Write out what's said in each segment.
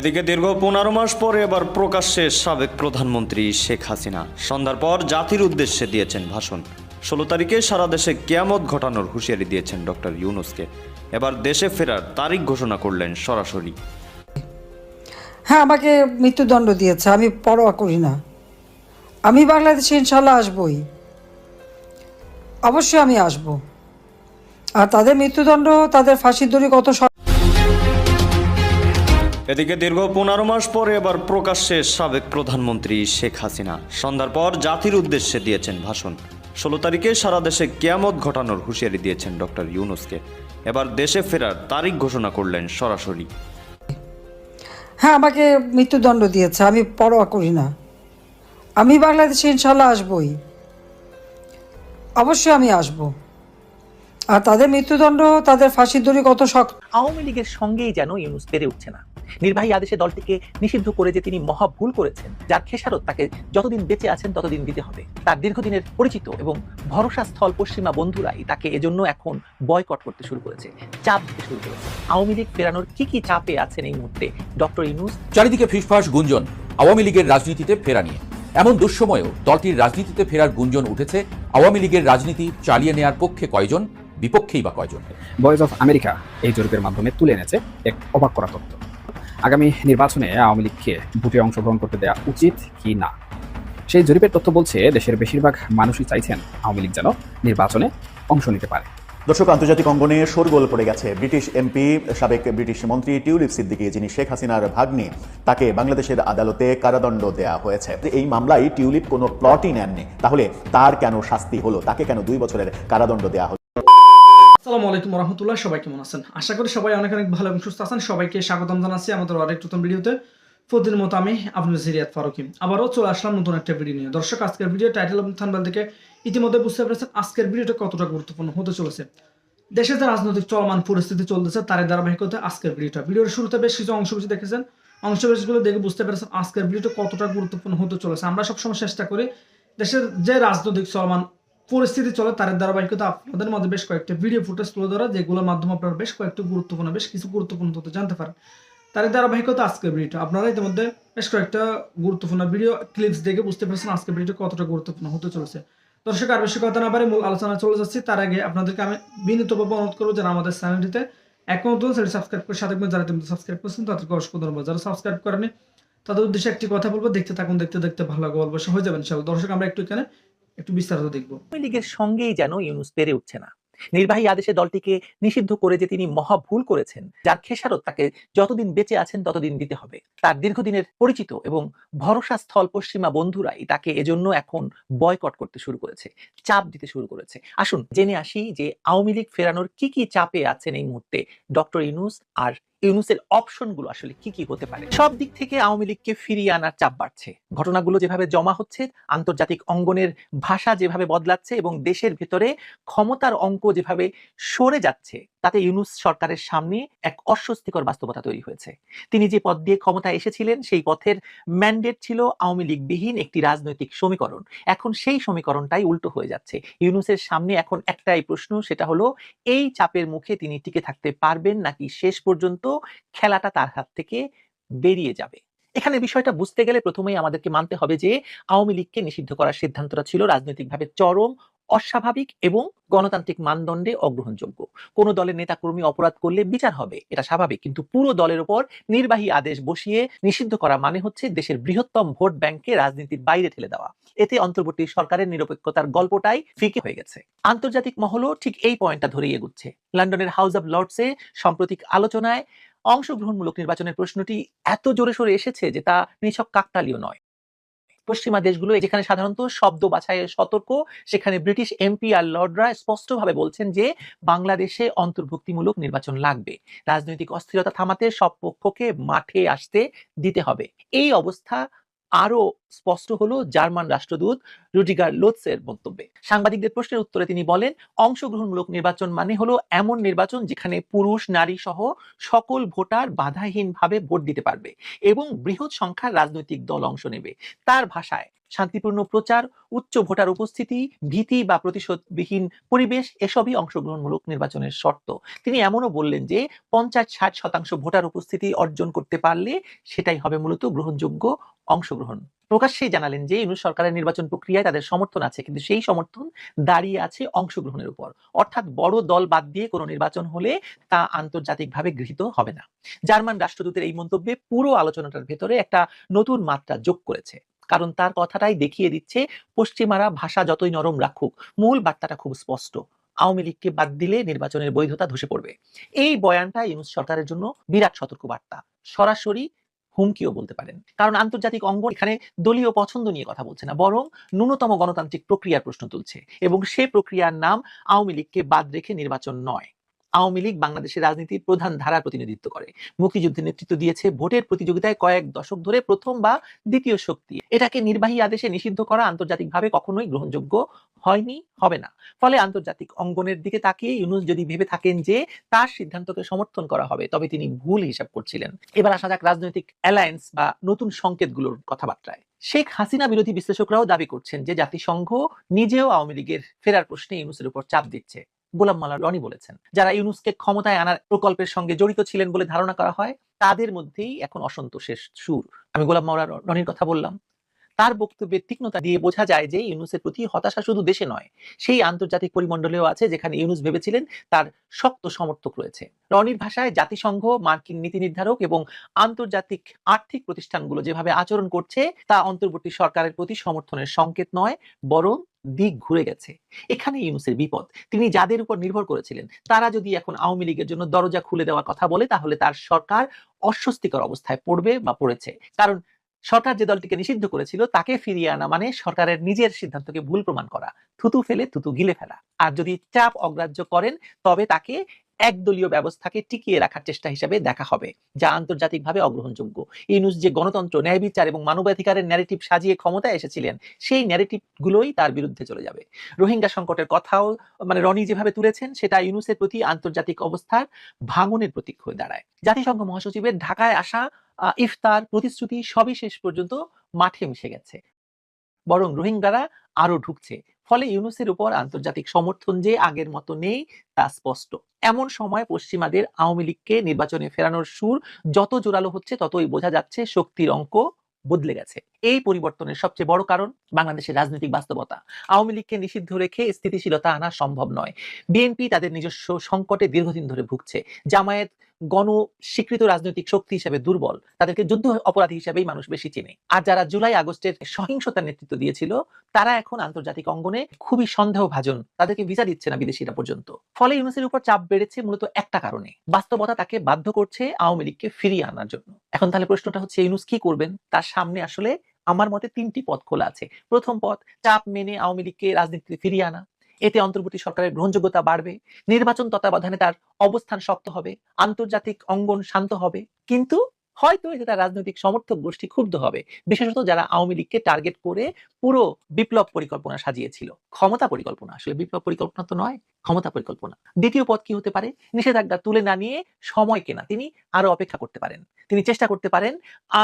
এদিকে দীর্ঘ পনেরো মাস পরে এবার প্রকাশ্যে সাবেক প্রধানমন্ত্রী শেখ হাসিনা। সন্ধ্যার পর জাতির উদ্দেশ্যে দিয়েছেন ভাষণ। ষোলো তারিখে সারা দেশে কেয়ামত ঘটানোর হুঁশিয়ারি দিয়েছেন ডক্টর ইউনুসকে। এবার দেশে ফেরার তারিখ ঘোষণা করলেন সরাসরি। হ্যাঁ আমাকে মৃত্যুদণ্ড দিয়েছে, আমি পরোয়া করি না। আমি বাংলাদেশে ইনশাল্লাহ আসবই। অবশ্যই আমি আসব। আর তাদের মৃত্যুদণ্ড, তাদের ফাঁসির দড়ি কত এদিকে দীর্ঘ পনেরো মাস পরে এবার প্রকাশ্যে সাবেক প্রধানমন্ত্রী শেখ হাসিনা। সন্ধ্যার পর জাতির উদ্দেশ্যে দিয়েছেন ভাষণ। ষোলো তারিখে সারা দেশে কেয়ামত ঘটানোর হুঁশিয়ারি দিয়েছেন ডক্টর ইউনুসকে। এবার দেশে ফেরার তারিখ ঘোষণা করলেন সরাসরি। হ্যাঁ আমাকে মৃত্যুদণ্ড দিয়েছে, আমি পরোয়া করি না। আমি বাংলাদেশে ইনশাল্লাহ আসবই। অবশ্যই আমি আসব। আর তাদের মৃত্যুদণ্ড তাদের ফাঁসির দড়ি কত শক্ত? আওয়ামী লীগের সঙ্গেই যেন ইউনুস পেরে উঠছে না। নির্বাহী আদেশে দলটিকে নিষিদ্ধ করে যে তিনি মহা ভুল করেছেন যার খেসারত তাকে যতদিন বেঁচে আছেন ততদিন দিতে হবে। তার দীর্ঘদিনের পরিচিত এবং ভরসা স্থল পশ্চিমা বন্ধুরাই তাকে এজন্য এখন বয়কট করতে শুরু করেছে চাপ দিতে শুরু করেছে। আওয়ামী লীগ ফেরানোর কি কি চাপে আছেন এই মুহূর্তে ডক্টর ইউনুস? চারিদিকে ফিসফাস গুঞ্জন আওয়ামী লীগের রাজনীতিতে ফেরা নিয়ে। এমন দুঃসময়েও দলটির রাজনীতিতে ফেরার গুঞ্জন উঠেছে আওয়ামী লীগের রাজনীতি চালিয়ে নেয়ার পক্ষে কয়জন বিপক্ষেই বা কয়জন? ভয়েস অফ আমেরিকা এই জরিপের মাধ্যমে তুলে এনেছে এক অবাক করা তথ্য। আগামী নির্বাচনে আওয়ামী লীগকে ভোটে অংশগ্রহণ করতে দেওয়া উচিত কি না? সেই জরিপের তথ্য বলছে দেশের বেশিরভাগ মানুষই চাইছেন আওয়ামী লীগ যেন নির্বাচনে অংশ নিতে পারে। দর্শক আন্তর্জাতিক অঙ্গনে শোরগোল পড়ে গেছে ব্রিটিশ এমপি সাবেক ব্রিটিশ মন্ত্রী টিউলিপ সিদ্দিকি যিনি শেখ হাসিনার ভাগ্নি। তাকে বাংলাদেশের আদালতে কারাদণ্ড দেয়া হয়েছে। এই মামলায় টিউলিপ কোনো প্লটই নেননি। তাহলে তার কেন শাস্তি হলো? তাকে কেন দুই বছরের কারাদণ্ড দেয়া হলো? আসসালামু আলাইকুম রহমতুল্লাহ সবাই কেমন আছেন? আশা করি সবাই অনেক অনেক ভালো এবং সুস্থ আছেন। সবাইকে স্বাগতম জানাচ্ছি আমাদের আরেক নতুন ভিডিওতে। প্রতিদিন মতো আমি আপনার সিরিয়াত ফারুকি। আবারও চলে আসলাম নতুন একটা ভিডিও নিয়ে। দর্শক, আজকের ভিডিও টাইটেল এবং থানবাল থেকে ইতিমধ্যে বুঝতে পেরেছেন আজকের ভিডিওটা কতটা গুরুত্বপূর্ণ হতে চলেছে। দেশে যে রাজনৈতিক চলমান পরিস্থিতি চলতেছে তার ধারাবাহিকতা আজকের ভিডিওটা। ভিডিওর শুরুতে বেশ কিছু অংশ বেশি দেখেছেন। অংশ বেশিগুলো দেখে বুঝতে পেরেছেন আজকের ভিডিওটা কতটা গুরুত্বপূর্ণ হতে চলেছে। আমরা সবসময় চেষ্টা করি দেশের যে রাজনৈতিক চলমান পরিস্থিতি চলে তার ধারাবাহিকতা আপনাদের মধ্যে বেশ কয়েকটা ভিডিও ফুটেজ তুলে ধরা, যেগুলোর মাধ্যমে আপনারা বেশ কয়েকটা গুরুত্বপূর্ণ, বেশ কিছু গুরুত্বপূর্ণ তথ্য জানতে পারেন। তার ধারাবাহিকতা আজকের ভিডিওটা আপনারা ইতিমধ্যে বেশ কয়েকটা গুরুত্বপূর্ণ ভিডিও ক্লিপস দেখে বুঝতে পেরেছেন আজকের ভিডিওটা কতটা গুরুত্বপূর্ণ হতে চলেছে। দর্শক, আর বেশি কথা না পারে মূল আলোচনা চলে যাচ্ছি। তার আগে আপনাদেরকে আমি বিনীতভাবে অনুরোধ করব যারা আমাদের চ্যানেলটিতে এখন নতুন, সেটি সাবস্ক্রাইব করে সাথে যারা তুমি সাবস্ক্রাইব করছেন, তাদেরকে অসংখ্য ধন্যবাদ। যারা সাবস্ক্রাইব করেনি তাদের উদ্দেশ্যে একটি কথা বলব, দেখতে থাকুন, দেখতে দেখতে ভালো লাগবে অল্প হয়ে যাবেন দর্শক, আমরা একটু এখানে একটু বিস্তারিত দেখব। আওয়ামী লীগের সঙ্গেই যেন ইউনুস পেরে উঠছে না। নির্বাহী আদেশে দলটিকে নিষিদ্ধ করে যে তিনি মহা ভুল করেছেন, যার খেসারত তাকে যতদিন বেঁচে আছেন ততদিন দিতে হবে। তার দীর্ঘদিনের পরিচিত এবং ভরসা স্থল পশ্চিমা বন্ধুরাই তাকে এজন্য এখন বয়কট করতে শুরু করেছে, চাপ দিতে শুরু করেছে। আসুন জেনে আসি যে আওয়ামী লীগ ফেরানোর কি কি চাপে আছেন এই মুহূর্তে ডক্টর ইউনুস আর ইউনুসের অপশনগুলো আসলে কি কি হতে পারে? সব দিক থেকে আওয়ামী লীগকে ফিরিয়ে আনার চাপ বাড়ছে। ঘটনাগুলো যেভাবে জমা হচ্ছে, আন্তর্জাতিক অঙ্গনের ভাষা যেভাবে বদলাচ্ছে এবং দেশের ভেতরে ক্ষমতার অঙ্ক যেভাবে সরে যাচ্ছে তাতে ইউনুস সরকারের সামনে এক অস্বস্তিকর বাস্তবতা তৈরি হয়েছে। তিনি যে পদ দিয়ে ক্ষমতায় এসেছিলেন, সেই পথের ম্যান্ডেট ছিল আওয়ামী লীগবিহীন একটি রাজনৈতিক সমীকরণ। এখন সেই সমীকরণটাই উল্টো হয়ে যাচ্ছে। ইউনুসের সামনে এখন একটাই প্রশ্ন, সেটা হলো, এই চাপের মুখে তিনি টিকে থাকতে পারবেন নাকি শেষ পর্যন্ত খেলাটা তার হাত থেকে বেরিয়ে যাবে? এখানে বিষয়টা বুঝতে গেলে প্রথমেই আমাদেরকে মানতে হবে যে, আওয়ামী লীগকে নিষিদ্ধ করার সিদ্ধান্তটা ছিল রাজনৈতিকভাবে চরম অস্বাভাবিক এবং গণতান্ত্রিক মানদণ্ডে অগ্রহণযোগ্য। কোন দলের নেতাকর্মী অপরাধ করলে বিচার হবে, এটা স্বাভাবিক। কিন্তু পুরো দলের উপর নির্বাহী আদেশ বসিয়ে নিষিদ্ধ করা মানে হচ্ছে দেশের বৃহত্তম ভোট ব্যাংকে রাজনীতির বাইরে ঠেলে দেওয়া। এতে অন্তর্বর্তী সরকারের নিরপেক্ষতার গল্পটাই ফিকে হয়ে গেছে। আন্তর্জাতিক মহলও ঠিক এই পয়েন্টটা ধরেই এগুচ্ছে। লন্ডনের হাউস অব লর্ডসে সাম্প্রতিক আলোচনায় অংশগ্রহণমূলক নির্বাচনের প্রশ্নটি এত জোরে সোরে এসেছে যে তা নিছক কাকতালীয় নয়। পশ্চিমা দেশগুলো যেখানে সাধারণত শব্দ বাছাইয়ের সতর্ক, সেখানে ব্রিটিশ এমপি আর লর্ডরা স্পষ্টভাবে বলছেন যে বাংলাদেশে অন্তর্ভুক্তিমূলক নির্বাচন লাগবে। রাজনৈতিক অস্থিরতা থামাতে সব পক্ষকে মাঠে আসতে দিতে হবে। এই অবস্থা আরও স্পষ্ট হলো জার্মান রাষ্ট্রদূত রুডিগার লোৎসের বক্তব্যে সাংবাদিকদের প্রশ্নের উত্তরে তিনি বলেন, অংশগ্রহণমূলক নির্বাচন মানে হলো এমন নির্বাচন যেখানে পুরুষ, নারী সহ সকল ভোটার বাধাহীনভাবে ভোট দিতে পারবে এবং বৃহৎ সংখ্যার রাজনৈতিক দল অংশ নেবে। তার ভাষায়, শান্তিপূর্ণ প্রচার, উচ্চ ভোটার উপস্থিতি, ভীতি বা প্রতিশোধবিহীন পরিবেশ এসবই অংশগ্রহণমূলক নির্বাচনের শর্ত। তিনি এমনও বললেন যে, পঞ্চাশ ষাট শতাংশ ভোটার উপস্থিতি অর্জন করতে পারলে সেটাই হবে মূলত গ্রহণযোগ্য অংশগ্রহণ। প্রকাশ্যেই জানালেন যে, ইউনুস সরকারের নির্বাচন প্রক্রিয়ায় তাদের সমর্থন আছে, কিন্তু সেই সমর্থন দাঁড়িয়ে আছে অংশগ্রহণের উপর। অর্থাৎ বড় দল বাদ দিয়ে কোনো নির্বাচন হলে তা আন্তর্জাতিকভাবে গৃহীত হবে না। জার্মান রাষ্ট্রদূতের এই মন্তব্যে পুরো আলোচনাটার ভেতরে একটা নতুন মাত্রা যোগ করেছে। কারণ তার কথাটাই দেখিয়ে দিচ্ছে, পশ্চিমারা ভাষা যতই নরম রাখুক, মূল বার্তাটা খুব স্পষ্ট। আওয়ামী লীগকে বাদ দিলে নির্বাচনের বৈধতা ধসে পড়বে। এই বয়ানটা ইউনুস সরকারের জন্য বিরাট সতর্ক বার্তা সরাসরি হুমকিও বলতে পারেন। কারণ আন্তর্জাতিক অঙ্গন এখানে দলীয় পছন্দ নিয়ে কথা বলছে না, বরং ন্যূনতম গণতান্ত্রিক প্রক্রিয়ার প্রশ্ন তুলছে এবং সে প্রক্রিয়ার নাম আওয়ামী লীগকে বাদ রেখে নির্বাচন নয়। আওয়ামী লীগ বাংলাদেশের রাজনীতির প্রধান ধারার প্রতিনিধিত্ব করে। মুক্তিযুদ্ধে নেতৃত্ব দিয়েছে ভোটের প্রতিযোগিতায় কয়েক দশক ধরে প্রথম বা দ্বিতীয় শক্তি। এটাকে নির্বাহী আদেশে নিষিদ্ধ করা আন্তর্জাতিকভাবে কখনোই গ্রহণযোগ্য হয়নি, হবে না। ফলে আন্তর্জাতিক অঙ্গনের দিকে তাকিয়ে ইউনুস যদি ভেবে থাকেন যে তার সিদ্ধান্তকে সমর্থন করা হবে, তবে তিনি ভুল হিসাব করছিলেন। এবার আসা যাক রাজনৈতিক অ্যালায়েন্স বা নতুন সংকেতগুলোর কথাবার্তায়। শেখ হাসিনা বিরোধী বিশ্লেষকরাও দাবি করছেন যে জাতিসংঘ নিজেও আওয়ামী লীগের ফেরার প্রশ্নে ইউনুসের উপর চাপ দিচ্ছে। গোলাম মাল্লা রনি বলেছেন। যারা ইউনুসকে ক্ষমতায় আনার প্রকল্পের সঙ্গে জড়িত ছিলেন বলে ধারণা করা হয়, তাদের মধ্যেই এখন অসন্তোষের সুর। আমি গোলাম মাওলা রনির কথা বললাম। তার বক্তব্যের তীক্ষ্ণতা দিয়ে বোঝা যায় যে ইউনুসের প্রতি হতাশা শুধু দেশে নয়, সেই আন্তর্জাতিক পরিমণ্ডলেও আছে যেখানে ইউনুস ভেবেছিলেন তার শক্ত সমর্থক রয়েছে। রনির ভাষায় জাতিসংঘ, মার্কিন নীতি নির্ধারক এবং আন্তর্জাতিক আর্থিক প্রতিষ্ঠানগুলো যেভাবে আচরণ করছে, তা অন্তর্বর্তী সরকারের প্রতি সমর্থনের সংকেত নয়, বরং দিক ঘুরে গেছে। এখানে ইউনুসের বিপদ। তিনি যাদের উপর নির্ভর করেছিলেন, তারা যদি এখন আওয়ামী লীগের জন্য দরজা খুলে দেওয়ার কথা বলে, তাহলে তার সরকার অস্বস্তিকর অবস্থায় পড়বে বা পড়েছে। কারণ সরকার যে দলটিকে নিষিদ্ধ করেছিল, তাকে ফিরিয়ে আনা মানে সরকারের নিজের সিদ্ধান্তকে ভুল প্রমাণ করা। থুতু ফেলে থুতু গিলে ফেলা। আর যদি চাপ অগ্রাহ্য করেন, তবে তাকে একদলীয় ব্যবস্থাকে টিকিয়ে রাখার চেষ্টা হিসেবে দেখা হবে, যা আন্তর্জাতিকভাবে অগ্রহণযোগ্য। ইউনুস যে গণতন্ত্র, ন্যায় বিচার এবং মানবাধিকারের ন্যারেটিভ সাজিয়ে ক্ষমতায় এসেছিলেন, সেই ন্যারেটিভ গুলোই তার বিরুদ্ধে চলে যাবে। রোহিঙ্গা সংকটের কথাও মানে রনি যেভাবে তুলেছেন, সেটা ইউনুসের প্রতি আন্তর্জাতিক অবস্থার ভাঙনের প্রতীক হয়ে দাঁড়ায়। জাতিসংঘ মহাসচিবের ঢাকায় আসা ইফতার প্রতিশ্রুতি সবই শেষ পর্যন্ত মাঠে মিশে গেছে। বরং রোহিঙ্গারা আরও ঢুকছে। ফলে ইউনুসের উপর আন্তর্জাতিক সমর্থন যে আগের মতো নেই, তা স্পষ্ট। এমন সময় পশ্চিমাদের আওয়ামী লীগকে নির্বাচনে ফেরানোর সুর যত জোরালো হচ্ছে, ততই বোঝা যাচ্ছে শক্তির অঙ্ক বদলে গেছে। এই পরিবর্তনের সবচেয়ে বড় কারণ বাংলাদেশের রাজনৈতিক বাস্তবতা। আওয়ামী লীগকে নিষিদ্ধ রেখে স্থিতিশীলতা আনা সম্ভব নয়। বিএনপি তাদের নিজস্ব সংকটে দীর্ঘদিন ধরে ভুগছে। জামায়াত গণ স্বীকৃত রাজনৈতিক শক্তি হিসেবে দুর্বল। তাদেরকে যুদ্ধ অপরাধী হিসেবেই মানুষ বেশি চেনে। আর যারা জুলাই আগস্টের সহিংসতার নেতৃত্ব দিয়েছিল, তারা এখন আন্তর্জাতিক অঙ্গনে খুবই সন্দেহ ভাজন। তাদেরকে ভিসা দিচ্ছে না বিদেশিরা পর্যন্ত। ফলে ইউনুসের উপর চাপ বেড়েছে মূলত একটা কারণে। বাস্তবতা তাকে বাধ্য করছে আওয়ামী লীগকে ফিরিয়ে আনার জন্য। এখন তাহলে প্রশ্নটা হচ্ছে, ইউনুস কি করবেন? তার সামনে আসলে আমার মতে তিনটি পথ খোলা আছে। প্রথম পথ, চাপ মেনে আওয়ামী লীগকে রাজনীতিতে ফিরিয়ে আনা। এতে অন্তর্বর্তী সরকারের গ্রহণযোগ্যতা বাড়বে। নির্বাচন তত্ত্বাবধানে তার অবস্থান শক্ত হবে। আন্তর্জাতিক অঙ্গন শান্ত হবে। কিন্তু হয়তো এতে তার রাজনৈতিক সমর্থক গোষ্ঠী ক্ষুব্ধ হবে, বিশেষত যারা আওয়ামী লীগকে টার্গেট করে পুরো বিপ্লব পরিকল্পনা সাজিয়েছিল। ক্ষমতা পরিকল্পনা, আসলে বিপ্লব পরিকল্পনা তো নয়, ক্ষমতা পরিকল্পনা। দ্বিতীয় পথ কি হতে পারে? নিষেধাজ্ঞা তুলে না নিয়ে সময় কেনা, তিনি আরও অপেক্ষা করতে পারেন। তিনি চেষ্টা করতে পারেন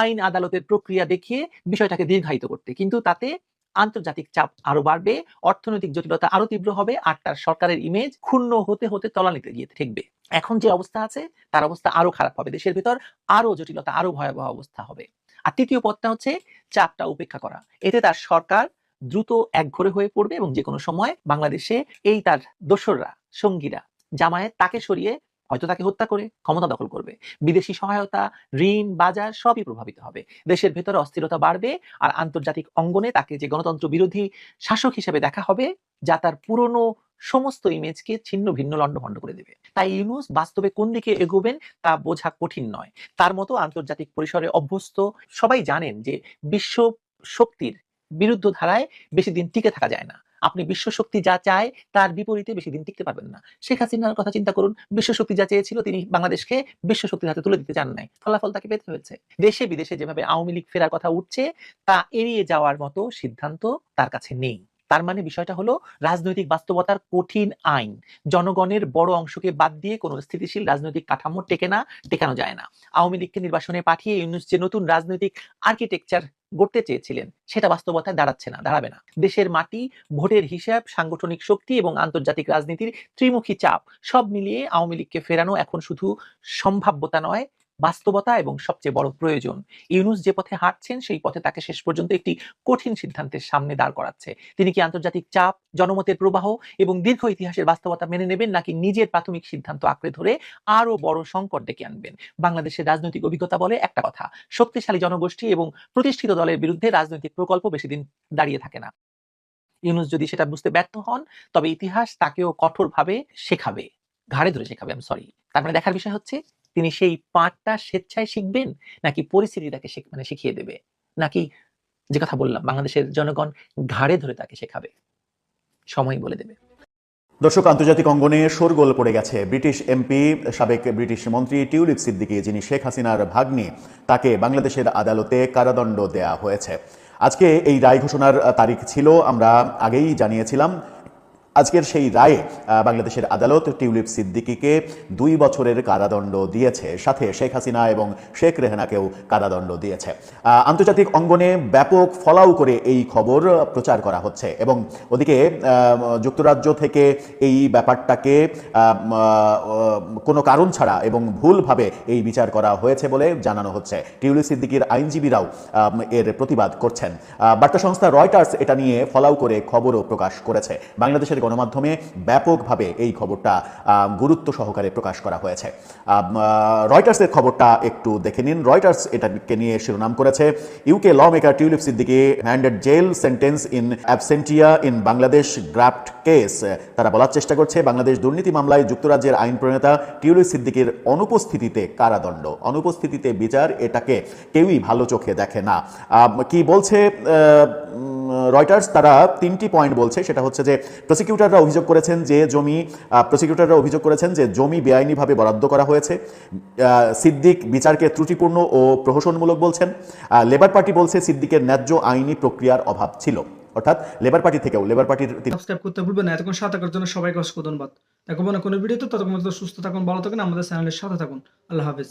আইন আদালতের প্রক্রিয়া দেখিয়ে বিষয়টাকে দীর্ঘায়িত করতে, কিন্তু তাতে আন্তর্জাতিক চাপ আরও বাড়বে, অর্থনৈতিক জটিলতা আরও তীব্র হবে, আর তার সরকারের ইমেজ ক্ষুণ্ণ হতে হতে তলানিতে গিয়ে ঠেকবে। এখন যে অবস্থা আছে, তার অবস্থা আরও খারাপ হবে। দেশের ভেতর আরও জটিলতা, আরও ভয়াবহ অবস্থা হবে। আর তৃতীয় পথটা হচ্ছে চাপটা উপেক্ষা করা। এতে তার সরকার দ্রুত একঘরে হয়ে পড়বে এবং যে কোনো সময় বাংলাদেশে এই তার দোসররা, সঙ্গীরা, জামায়াত তাকে সরিয়ে হয়তো তাকে হত্যা করে ক্ষমতা দখল করবে। বিদেশি সহায়তা, ঋণ, বাজার সবই প্রভাবিত হবে। দেশের ভেতরে অস্থিরতা বাড়বে আর আন্তর্জাতিক অঙ্গনে তাকে যে গণতন্ত্র বিরোধী শাসক হিসেবে দেখা হবে, যা তার পুরনো সমস্ত ইমেজকে ছিন্ন ভিন্ন লণ্ডভণ্ড করে দেবে। তাই ইউনুস বাস্তবে কোন দিকে এগোবেন তা বোঝা কঠিন নয়। তার মতো আন্তর্জাতিক পরিসরে অভ্যস্ত সবাই জানেন যে বিশ্ব শক্তির বিরুদ্ধ ধারায় বেশি দিন টিকে থাকা যায় না। আপনি বিশ্ব শক্তি যা চায়, তার বিপরীতে বেশি দিন টিকতে পারবেন না। শেখ হাসিনার কথা চিন্তা করুন বিশ্ব শক্তি যা চেয়েছিল তিনি বাংলাদেশকে বিশ্ব শক্তির হাতে তুলে দিতে চান নাই। ফলাফল তাকে পেতে হয়েছে। দেশে বিদেশে যেভাবে আওয়ামী লীগ ফেরার কথা উঠছে, তা এড়িয়ে যাওয়ার মতো সিদ্ধান্ত তার কাছে নেই। তার মানে বিষয়টা হলো রাজনৈতিক বাস্তবতার কঠিন আইন। জনগণের বড় অংশকে বাদ দিয়ে কোনো স্থিতিশীল রাজনৈতিক কাঠামো টেকে না, টেকানো যায় না। আওয়ামী লীগকে নির্বাচনে পাঠিয়ে ইউনুস যে নতুন রাজনৈতিক আর্কিটেকচার গড়তে চেয়েছিলেন, সেটা বাস্তবতায় দাঁড়াচ্ছে না, দাঁড়াবে না। দেশের মাটি, ভোটের হিসাব, সাংগঠনিক শক্তি এবং আন্তর্জাতিক রাজনীতির ত্রিমুখী চাপ, সব মিলিয়ে আওয়ামী লীগকে ফেরানো এখন শুধু সম্ভাব্যতা নয় বাস্তবতা এবং সবচেয়ে বড় প্রয়োজন। ইউনুস যে পথে হাঁটছেন, সেই পথে তাকে শেষ পর্যন্ত একটি কঠিন সিদ্ধান্তের সামনে দাঁড় করাচ্ছে। তিনি কি আন্তর্জাতিক চাপ, জনমতের প্রবাহ এবং দীর্ঘ ইতিহাসের বাস্তবতা মেনে নেবেন, নাকি নিজের প্রাথমিক সিদ্ধান্ত আঁকড়ে ধরে আরও বড় সংকট ডেকে আনবেন? বাংলাদেশের রাজনৈতিক অভিজ্ঞতা বলে একটা কথা, শক্তিশালী জনগোষ্ঠী এবং প্রতিষ্ঠিত দলের বিরুদ্ধে রাজনৈতিক প্রকল্প বেশি দিন দাঁড়িয়ে থাকে না। ইউনুস যদি সেটা বুঝতে ব্যর্থ হন, তবে ইতিহাস তাকেও কঠোরভাবে শেখাবে। ঘাড়ে ধরে শেখাবে আমি সরি তার মানে দেখার বিষয় হচ্ছে তিনি সেই পাঠটা স্বেচ্ছায় শিখবেন নাকি পরিস্থিতি তাকে মানে শিখিয়ে দেবে? নাকি যে কথা বললাম, বাংলাদেশের জনগণ ঘাড়ে ধরে তাকে শেখাবে? সময় বলে দেবে। দর্শক, আন্তর্জাতিক অঙ্গনে শোরগোল পড়ে গেছে। ব্রিটিশ এমপি, সাবেক ব্রিটিশ মন্ত্রী টিউলিপ সিদ্দিকী, যিনি শেখ হাসিনার ভাগ্নি, তাকে বাংলাদেশের আদালতে কারাদণ্ড দেয়া হয়েছে। আজকে এই রায় ঘোষণার তারিখ ছিল, আমরা আগেই জানিয়েছিলাম আজকের সেই রায়ে বাংলাদেশের আদালত টিউলিপ সিদ্দিকীকে দুই বছরের কারাদণ্ড দিয়েছে। সাথে শেখ হাসিনা এবং শেখ রেহানাকেও কারাদণ্ড দিয়েছে। আন্তর্জাতিক অঙ্গনে ব্যাপক ফলাও করে এই খবর প্রচার করা হচ্ছে এবং ওদিকে যুক্তরাজ্য থেকে এই ব্যাপারটাকে কোনো কারণ ছাড়া এবং ভুলভাবে এই বিচার করা হয়েছে বলে জানানো হচ্ছে। টিউলিপ সিদ্দিকীর আইনজীবীরাও এর প্রতিবাদ করছেন। বার্তা সংস্থা রয়টার্স এটা নিয়ে ফলাও করে খবরও প্রকাশ করেছে। বাংলাদেশের গণমাধ্যমে ব্যাপকভাবে এই খবরটা গুরুত্ব সহকারে প্রকাশ করা হয়েছে। রয়টার্সের খবরটা একটু দেখে নিন। রয়টার্স এটাকে নিয়ে শিরোনাম করেছে UK lawmaker Tulip Siddiq handed jail sentence in absentia in Bangladesh graft case তারা বলার চেষ্টা করছে, বাংলাদেশ দুর্নীতি মামলায় যুক্তরাজ্যের আইন প্রণেতা টিউলিপ সিদ্দিকির অনুপস্থিতিতে কারাদণ্ড। অনুপস্থিতিতে বিচার এটাকে কেউই ভালো চোখে দেখে না। কি বলছে রয়টার্স তারা তিনটি পয়েন্ট বলছে। সেটা হচ্ছে যে প্রসিকিউটররা অভিযোগ করেছেন যে জমি প্রসিকিউটররা অভিযোগ করেছেন যে জমি বেআইনিভাবে বরাদ্দ করা হয়েছে। সিদ্দিক বিচারকে ত্রুটিপূর্ণ ও প্রহসনমূলক বলছেন। লেবার পার্টি বলছে সিদ্দিকের ন্যায্য আইনি প্রক্রিয়ার অভাব ছিল। অর্থাৎ লেবার পার্টি থেকেও লেবার পার্টির সাবস্ক্রাইব করতে ভুলবেন না, এতক্ষণ সাথে থাকার জন্য সবাইকে অসংখ্য ধন্যবাদ। দেখো মনে কোনো ভিডিওতে ততক্ষণ সুস্থ থাকুন, ভালো থাকুন, আমাদের চ্যানেলের সাথে থাকুন। আল্লাহ হাফেজ।